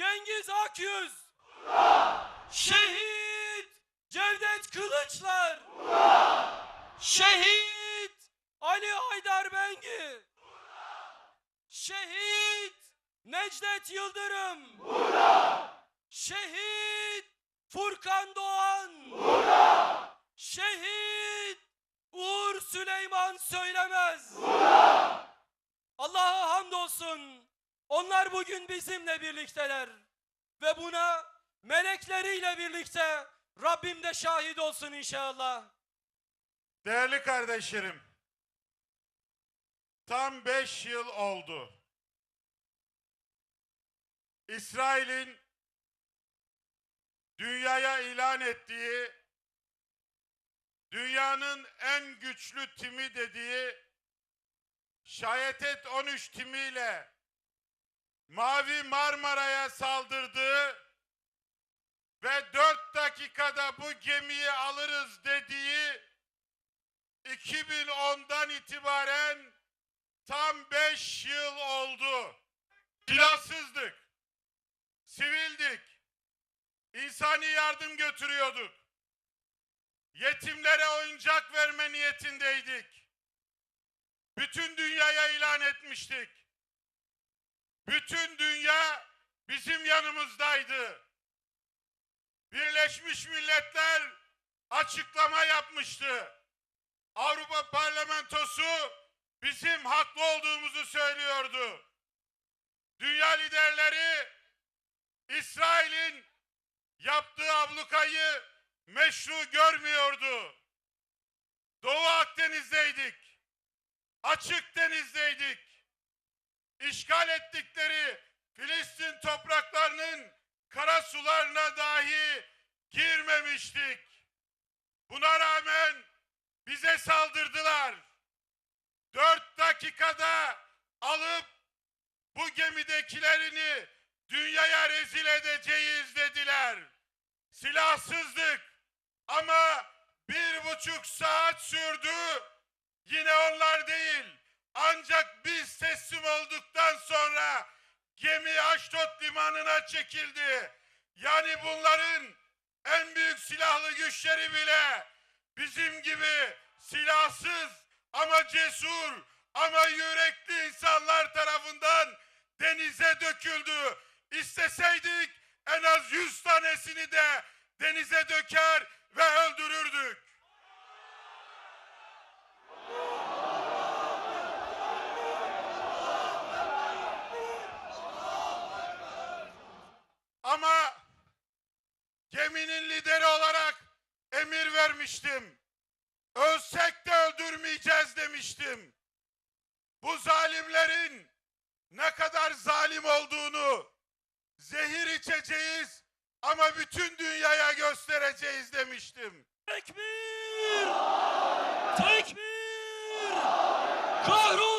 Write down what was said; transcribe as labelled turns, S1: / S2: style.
S1: Cengiz Akyüz. Şehit Cevdet Kılıçlar. Şehit Ali Haydar Bengi. Şehit Necdet Yıldırım. Şehit Furkan Doğan. Şehit Uğur Süleyman Söylemez. Allah'a hamdolsun. Onlar bugün bizimle birlikteler. Ve buna melekleriyle birlikte Rabbim de şahit olsun inşallah.
S2: Değerli kardeşlerim, tam beş yıl oldu. İsrail'in dünyaya ilan ettiği, dünyanın en güçlü timi dediği Şayetet 13 timiyle Mavi Marmara'ya saldırdığı ve 4 dakikada bu gemiyi alırız dediği 2010'dan itibaren tam 5 yıl oldu. Silahsızdık. Sivildik. İnsani yardım götürüyorduk. Yetimlere oyuncak verme niyetindeydik. Bütün dünyaya ilan etmiştik. Bütün dünya bizim yanımızdaydı. Birleşmiş Milletler açıklama yapmıştı. Avrupa Parlamentosu bizim haklı olduğumuzu söylüyordu. Dünya liderleri İsrail'in yaptığı ablukayı meşru görmüyordu. Doğu Akdeniz'deydik. Açık denizdeydik. İşgal ettikleri Filistin topraklarının kara sularına dahi girmemiştik. Buna rağmen bize saldırdılar. Dört dakikada alıp bu gemidekilerini dünyaya rezil edeceğiz dediler. Silahsızdık ama bir buçuk saat sürdü. Yine onlar değil. Ancak biz teslim olduktan sonra gemi Aşdod limanına çekildi. Yani bunların en büyük silahlı güçleri bile bizim gibi silahsız ama cesur ama yürekli insanlar tarafından denize döküldü. İsteseydik en az yüz tanesini de denize döker ve öldürürdük. Ama geminin lideri olarak emir vermiştim. Ölsek de öldürmeyeceğiz demiştim. Bu zalimlerin ne kadar zalim olduğunu zehir içeceğiz ama bütün dünyaya göstereceğiz demiştim.
S1: Tekbir! Tekbir! Kahrolsun